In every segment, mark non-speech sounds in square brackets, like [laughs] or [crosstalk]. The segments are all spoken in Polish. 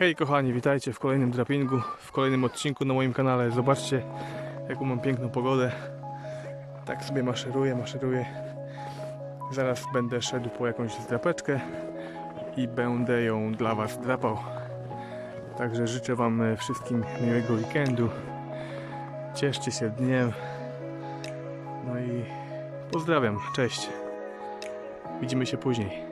Hej kochani, witajcie w kolejnym drapingu, w kolejnym odcinku na moim kanale. Zobaczcie jaką mam piękną pogodę. Tak sobie maszeruję, maszeruję. Zaraz będę szedł po jakąś zdrapeczkę i będę ją dla Was drapał. Także życzę Wam e, wszystkim miłego weekendu. Cieszcie się dniem. No i pozdrawiam, cześć. Widzimy się później.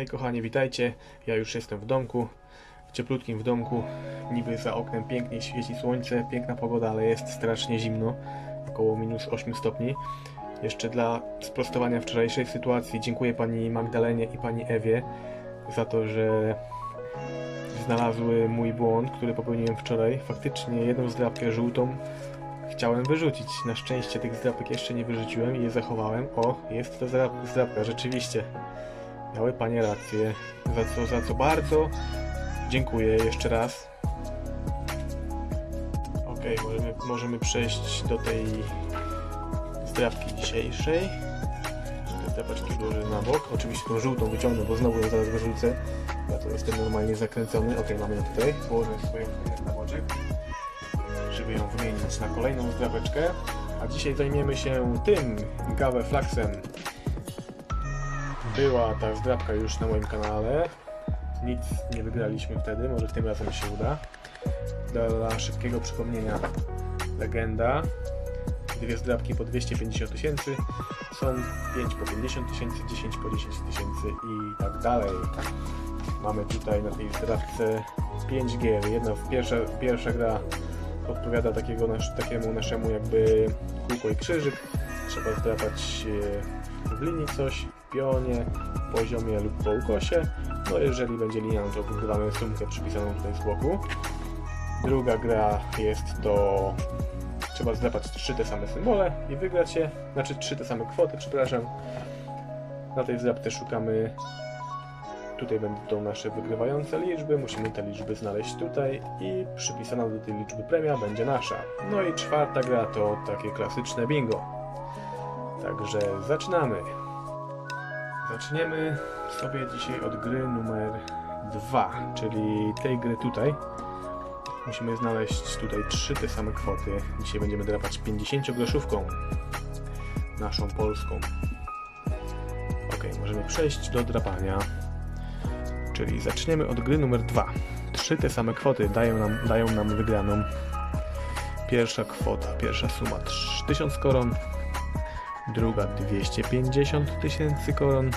Hej kochani, witajcie. Ja już jestem w domku, w cieplutkim w domku. Niby za oknem pięknie świeci słońce, piękna pogoda, ale jest strasznie zimno, około minus 8 stopni. Jeszcze dla sprostowania wczorajszej sytuacji dziękuję pani Magdalenie i pani Ewie za to, że znalazły mój błąd, który popełniłem wczoraj. Faktycznie jedną zdrabkę żółtą chciałem wyrzucić. Na szczęście tych zdrabek jeszcze nie wyrzuciłem i je zachowałem. O, jest to zdrabka, rzeczywiście. Miały panie rację, za co, za co bardzo dziękuję jeszcze raz. Ok, możemy, możemy przejść do tej zdrabki dzisiejszej. Te zdrabeczki włożę na bok. Oczywiście tą żółtą wyciągnę, bo znowu ją zaraz wyrzucę. Ja to jestem normalnie zakręcony. Ok, mamy ją tutaj. Położę swoją na boczek, żeby ją wymienić na kolejną zdrabeczkę. A dzisiaj zajmiemy się tym Gawę Flaxem. Była ta zdrabka już na moim kanale. Nic nie wygraliśmy wtedy, może tym razem się uda. Dla szybkiego przypomnienia, legenda. Dwie zdrabki po 250 tysięcy, są 5 po 50 tysięcy, 10 po 10 tysięcy i tak dalej. Mamy tutaj na tej zdrabce 5 gier. Jedna pierwsza, pierwsza gra odpowiada takiego takiemu naszemu jakby kółko i krzyżyk. Trzeba zdrapać e, w linii coś, w pionie, poziomie lub po ukosie. No jeżeli będzie linia, to wygrywamy sumkę przypisaną tutaj z boku. Druga gra jest to... Trzeba zdrapać trzy te same symbole i wygrać je. Znaczy trzy te same kwoty, przepraszam. Na tej zdrapce szukamy... Tutaj będą nasze wygrywające liczby. Musimy te liczby znaleźć tutaj i przypisana do tej liczby premia będzie nasza. No i czwarta gra to takie klasyczne bingo. Także zaczynamy. Zaczniemy sobie dzisiaj od gry numer 2, czyli tej gry tutaj. Musimy znaleźć tutaj trzy te same kwoty. Dzisiaj będziemy drapać 50 groszówką. Naszą polską. Ok, możemy przejść do drapania. Czyli zaczniemy od gry numer 2. Trzy te same kwoty dają nam, dają nam wygraną. Pierwsza kwota, pierwsza suma 3000 koron. Druga 250 tysięcy koron.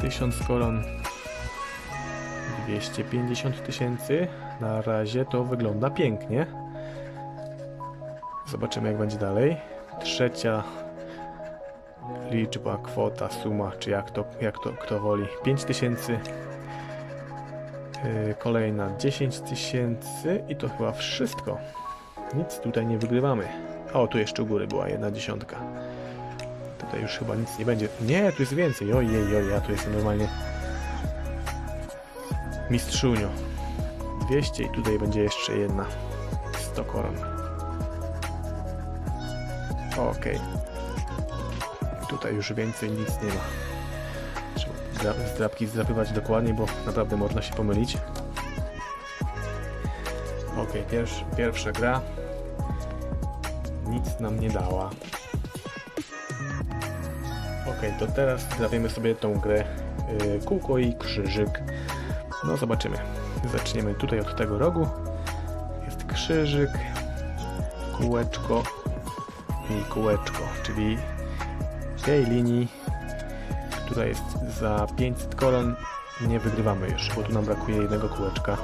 1000 koron. 250 tysięcy. Na razie to wygląda pięknie. Zobaczymy jak będzie dalej. Trzecia liczba, kwota, suma, czy jak to, jak to kto woli. 5000. Yy, Kolejna 10 tysięcy i to chyba wszystko. Nic tutaj nie wygrywamy. O, tu jeszcze u góry była jedna dziesiątka. Tutaj już chyba nic nie będzie. Nie, tu jest więcej. Ojej, oj, ja tu jestem normalnie mistrzunio. 200 i tutaj będzie jeszcze jedna. 100 koron. Okej. Tutaj już więcej nic nie ma. Trzeba zdra- zdrapki zdrapywać dokładnie, bo naprawdę można się pomylić. Okej, pierwsz, pierwsza gra nic nam nie dała. Ok, to teraz zrobimy sobie tą grę yy, kółko i krzyżyk. No zobaczymy. Zaczniemy tutaj od tego rogu. Jest krzyżyk, kółeczko i kółeczko, czyli tej linii, która jest za 500 koron, nie wygrywamy już, bo tu nam brakuje jednego kółeczka.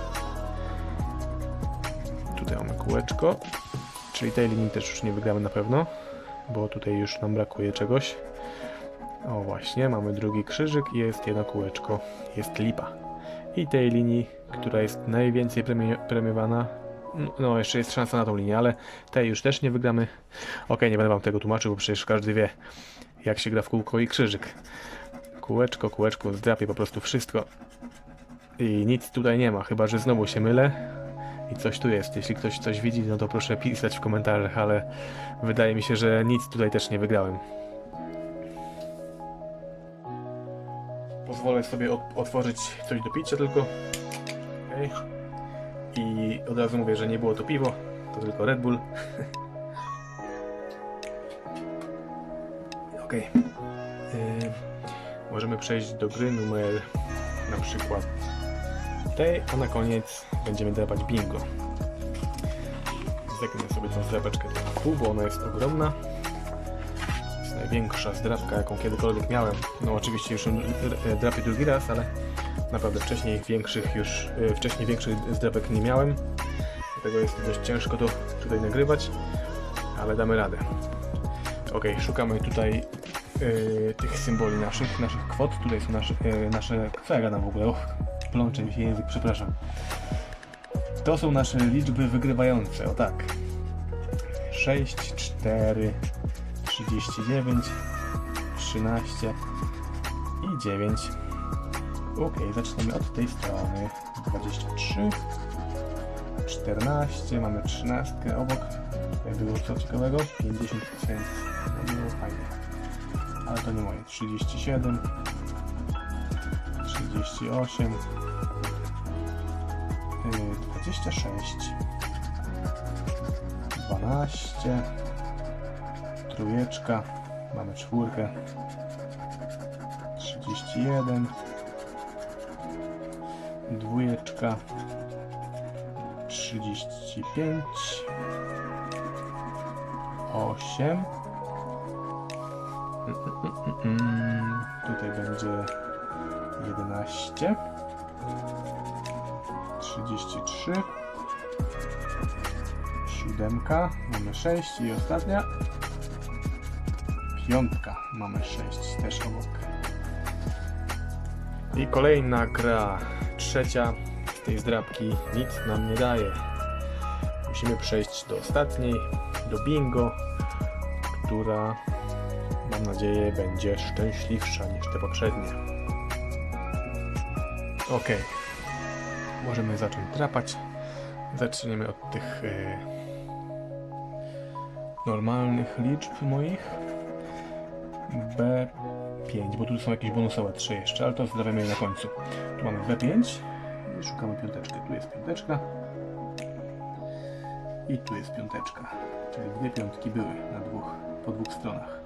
Tutaj mamy kółeczko, Czyli tej linii też już nie wygramy na pewno, bo tutaj już nam brakuje czegoś. O właśnie, mamy drugi krzyżyk i jest jedno kółeczko, jest lipa. I tej linii, która jest najwięcej premio- premiowana, no, no jeszcze jest szansa na tą linię, ale tej już też nie wygramy. Ok, nie będę wam tego tłumaczył, bo przecież każdy wie, jak się gra w kółko i krzyżyk. Kółeczko, kółeczko, zdrapię po prostu wszystko. I nic tutaj nie ma, chyba że znowu się mylę. I coś tu jest. Jeśli ktoś coś widzi, no to proszę pisać w komentarzach, ale wydaje mi się, że nic tutaj też nie wygrałem. Pozwolę sobie ot- otworzyć coś do picia tylko. Okej. I od razu mówię, że nie było to piwo, to tylko Red Bull. [laughs] Okej. Yy, Możemy przejść do gry numer na przykład a na koniec będziemy drapać bingo. Zaknę sobie tą zdrapeczkę tu, bo ona jest ogromna. To jest największa zdrapka, jaką kiedykolwiek miałem. No oczywiście już drapię drugi raz, ale naprawdę wcześniej większych już, e, wcześniej większych zdrapek nie miałem. Dlatego jest dość ciężko to tutaj nagrywać, ale damy radę. Ok, szukamy tutaj e, tych symboli naszych, naszych kwot. Tutaj są nasze, e, nasze co ja gadam w ogóle? Och, plącze mi się język, przepraszam. To są nasze liczby wygrywające, o tak. 6, 4, 39, 13 i 9. Ok, zaczynamy od tej strony. 23, 14, mamy 13 obok. Tutaj było co ciekawego? 50 tysięcy. No było fajnie. Ale to nie moje. 37, 38, yy, 26, 12, trójeczka, mamy czwórkę, 31, dwójeczka, 35, 8, Mm, mm, mm, mm. Tutaj będzie 11 33 Siódemka, mamy 6 i ostatnia. Piątka, mamy 6 też obok. I kolejna gra, trzecia z tej zdrabki. Nic nam nie daje. Musimy przejść do ostatniej, do bingo która mam nadzieję będzie szczęśliwsza niż te poprzednie Ok. Możemy zacząć drapać. Zaczniemy od tych e, normalnych liczb moich. B5, bo tu są jakieś bonusowe 3 jeszcze, ale to zdrawiamy je na końcu. Tu mamy B5 i szukamy piąteczkę. Tu jest piąteczka. I tu jest piąteczka. Czyli dwie piątki były na dwóch, po dwóch stronach.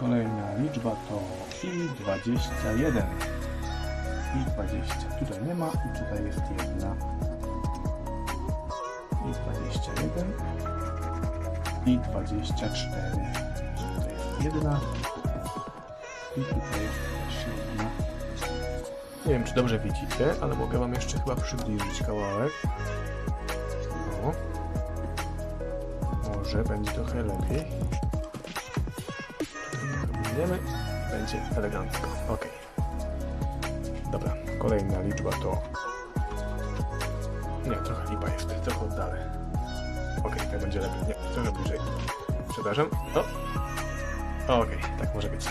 Kolejna liczba to i 21 i 20. Tutaj nie ma i tutaj jest jedna. I 21 i 24. Tutaj jest jedna. I tutaj jest też jedna. Nie wiem, czy dobrze widzicie, ale mogę Wam jeszcze chyba przybliżyć kawałek. O. Może będzie trochę lepiej. Wiemy. Będzie elegancko. Ok. Dobra, kolejna liczba to... Nie, trochę lipa jest, trochę oddalę. Ok, tak będzie lepiej. Nie, trochę bliżej. Przepraszam. O! Okej, tak może być.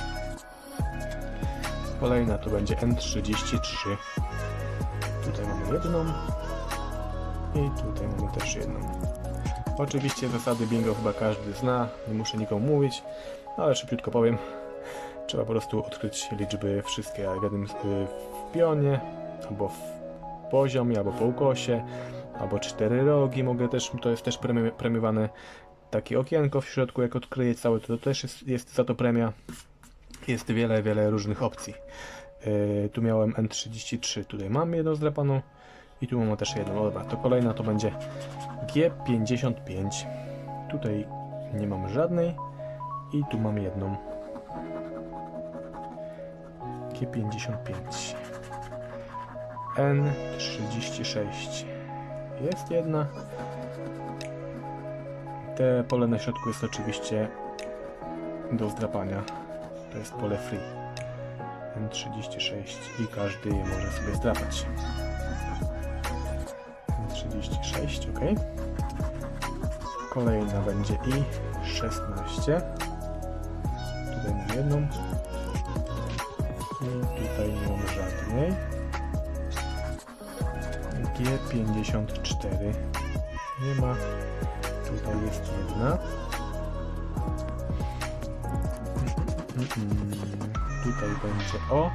Kolejna to będzie N33. Tutaj mamy jedną. I tutaj mamy też jedną. Oczywiście zasady bingo chyba każdy zna, nie muszę nikomu mówić, ale szybciutko powiem. Trzeba po prostu odkryć liczby wszystkie w jednym w pionie, albo w poziomie, albo po ukosie, albo cztery rogi. Mogę też, to jest też premi- premiowane takie okienko w środku, jak odkryję całe, to też jest, jest za to premia. Jest wiele, wiele różnych opcji. Yy, tu miałem N33, tutaj mam jedną zdrapaną i tu mam też jedną. Dobra, to kolejna to będzie G55. Tutaj nie mam żadnej i tu mam jedną. G55. N36. Jest jedna. Te pole na środku jest oczywiście do zdrapania. To jest pole free. N36 i każdy je może sobie zdrapać. N36, ok. Kolejna będzie i 16. Tutaj mam jedną. G54. Nie ma. Tutaj jest jedna. Tutaj będzie o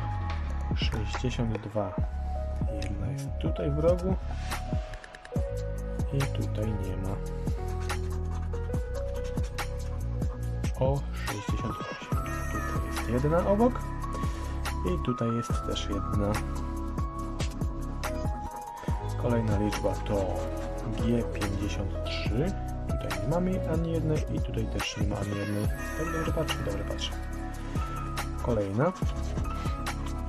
62. Jedna jest tutaj w rogu. I tutaj nie ma. O 68. Tutaj jest jedna obok. I tutaj jest też jedna. Kolejna liczba to G53. Tutaj nie mamy ani jednej i tutaj też nie ma ani jednej. Tak dobrze patrzę, dobrze patrzę. Kolejna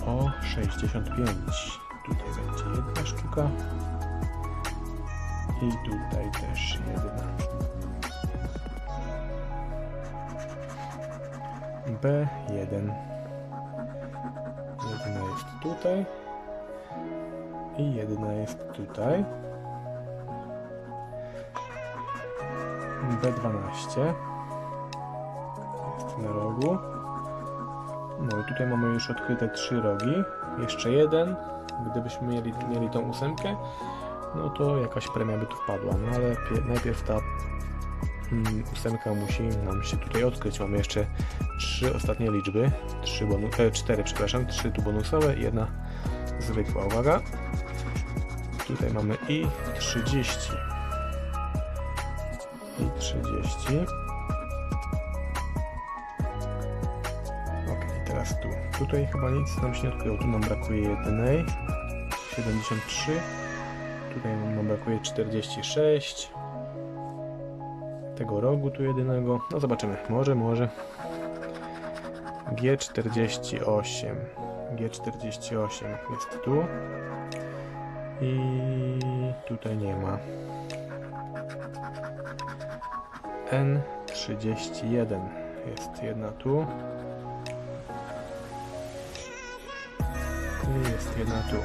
o 65. Tutaj będzie jedna sztuka. I tutaj też jedna. B1. Jedna jest tutaj. I jedna jest tutaj. B12. Jest na rogu. No i tutaj mamy już odkryte trzy rogi. Jeszcze jeden. Gdybyśmy mieli, mieli tą ósemkę, no to jakaś premia by tu wpadła. No ale pie- najpierw ta mm, ósemka musi nam się tutaj odkryć. Mamy jeszcze trzy ostatnie liczby. Trzy bonu- e, cztery, przepraszam. Trzy tu bonusowe i jedna zwykła. Uwaga. Tutaj mamy i 30. I 30. Ok, teraz tu. Tutaj chyba nic nam się nie odkryło. Tu nam brakuje jednej. 73. Tutaj nam brakuje 46. Tego rogu tu jedynego. No zobaczymy. Może, może. G48. G48 jest tu. I tutaj nie ma. N31 jest jedna tu. I jest jedna tu.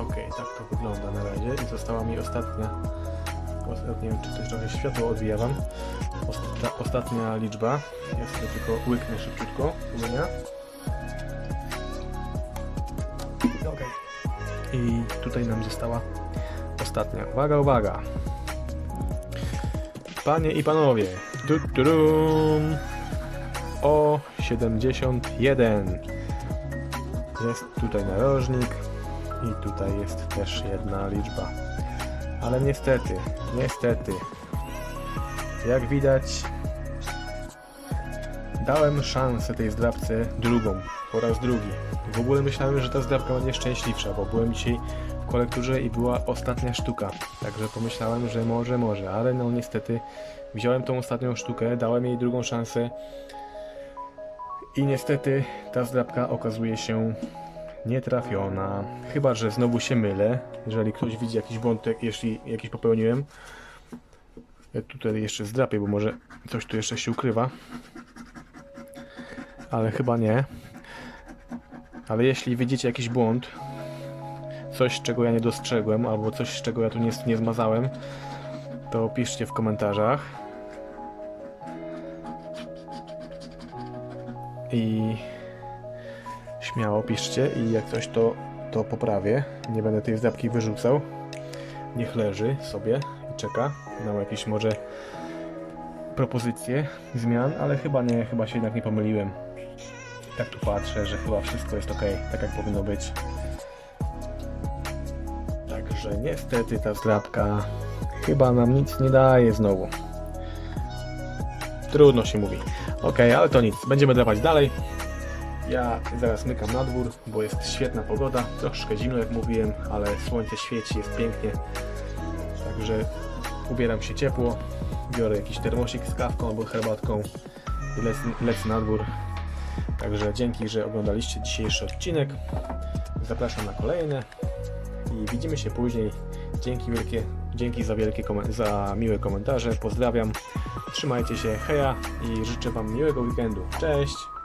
Ok, tak to wygląda na razie. I została mi ostatnia. os- Nie wiem, czy też trochę światło odbija wam. Osta ostatnia liczba. Sobie tylko łyknę szybciutko. Umienia. Ok. I tutaj nam została ostatnia. Uwaga, uwaga. Panie i panowie. Du, du, dum. O 71. Jest tutaj narożnik i tutaj jest też jedna liczba. Ale niestety, niestety, jak widać, dałem szansę tej zdrabce drugą, po raz drugi. W ogóle myślałem, że ta zdrabka będzie szczęśliwsza, bo byłem dzisiaj w kolekturze i była ostatnia sztuka. Także pomyślałem, że może, może, ale no niestety wziąłem tą ostatnią sztukę, dałem jej drugą szansę i niestety ta zdrabka okazuje się nietrafiona. Chyba, że znowu się mylę. Jeżeli ktoś widzi jakiś błąd, jeśli jakiś popełniłem. Ja tutaj jeszcze zdrapię, bo może coś tu jeszcze się ukrywa. Ale chyba nie. Ale jeśli widzicie jakiś błąd, coś czego ja nie dostrzegłem, albo coś czego ja tu nie, nie zmazałem, to piszcie w komentarzach. I śmiało piszcie i jak coś to, to poprawię. Nie będę tej zdrabki wyrzucał. Niech leży sobie czeka na jakieś może propozycje zmian, ale chyba nie, chyba się jednak nie pomyliłem. Tak tu patrzę, że chyba wszystko jest ok, tak jak powinno być. Także niestety ta zdrabka chyba nam nic nie daje znowu. Trudno się mówi. Ok, ale to nic. Będziemy drapać dalej. Ja zaraz mykam na dwór, bo jest świetna pogoda. Troszkę zimno, jak mówiłem, ale słońce świeci, jest pięknie. Także ubieram się ciepło. Biorę jakiś termosik z kawką albo herbatką i lecę, lecę na dwór. Także dzięki, że oglądaliście dzisiejszy odcinek. Zapraszam na kolejne i widzimy się później. Dzięki wielkie, dzięki za wielkie za miłe komentarze. Pozdrawiam. Trzymajcie się, heja i życzę Wam miłego weekendu. Cześć!